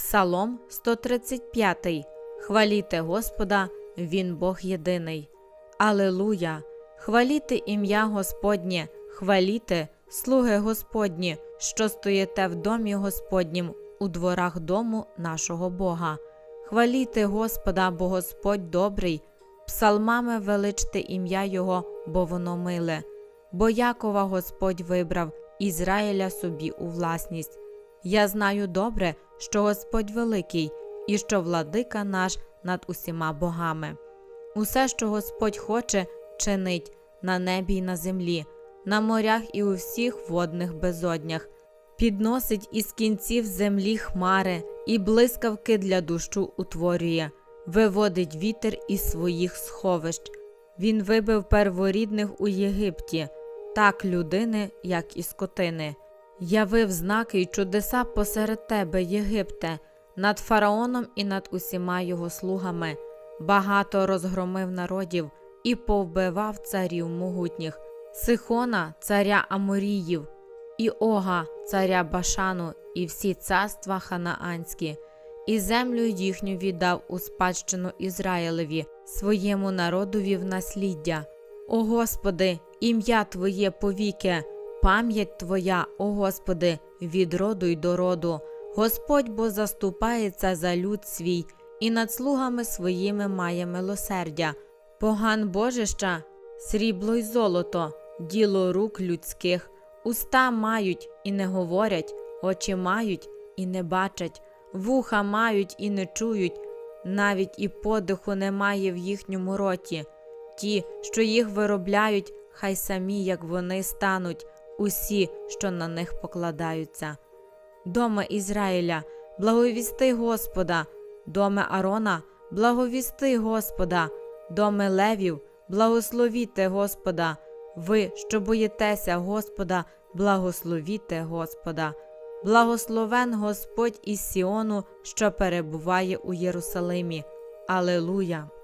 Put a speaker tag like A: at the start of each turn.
A: Псалом 135. Хваліте Господа, Він Бог єдиний. Алелуя! Хваліте ім'я Господнє, хваліте, слуги Господні, що стоїте в домі Господнім, у дворах дому нашого Бога. Хваліте Господа, бо Господь добрий, псалмами величте ім'я Його, бо воно миле. Бо Якова Господь вибрав Ізраїля собі у власність. Я знаю добре, що Господь великий і що владика наш над усіма богами. Усе, що Господь хоче, чинить на небі й на землі, на морях і у всіх водних безоднях, підносить із кінців землі хмари і блискавки для дощу утворює, виводить вітер із своїх сховищ. Він вибив перворідних у Єгипті, так людини, як і скотини. Явив знаки й чудеса посеред тебе, Єгипте, над фараоном і над усіма його слугами, багато розгромив народів і повбивав царів могутніх, Сихона, царя Аморіїв, і Ога, царя Башану, і всі царства ханаанські, і землю їхню віддав у спадщину Ізраїлеві, своєму народові в насліддя. О Господи, ім'я Твоє повіки, пам'ять Твоя, о Господи, від роду й до роду. Господь бо заступається за люд свій, і над слугами своїми має милосердя. Поган Божища, срібло й золото, діло рук людських, уста мають і не говорять, очі мають і не бачать, вуха мають і не чують, навіть і подиху немає в їхньому роті. Ті, що їх виробляють, хай самі, як вони стануть, усі, що на них покладаються. Доме Ізраїля, благовісти Господа, доме Арона, благовісти Господа, доме Левів, благословіте Господа, ви, що боїтеся Господа, благословіте Господа. Благословен Господь із Сіону, що перебуває у Єрусалимі. Алелуя!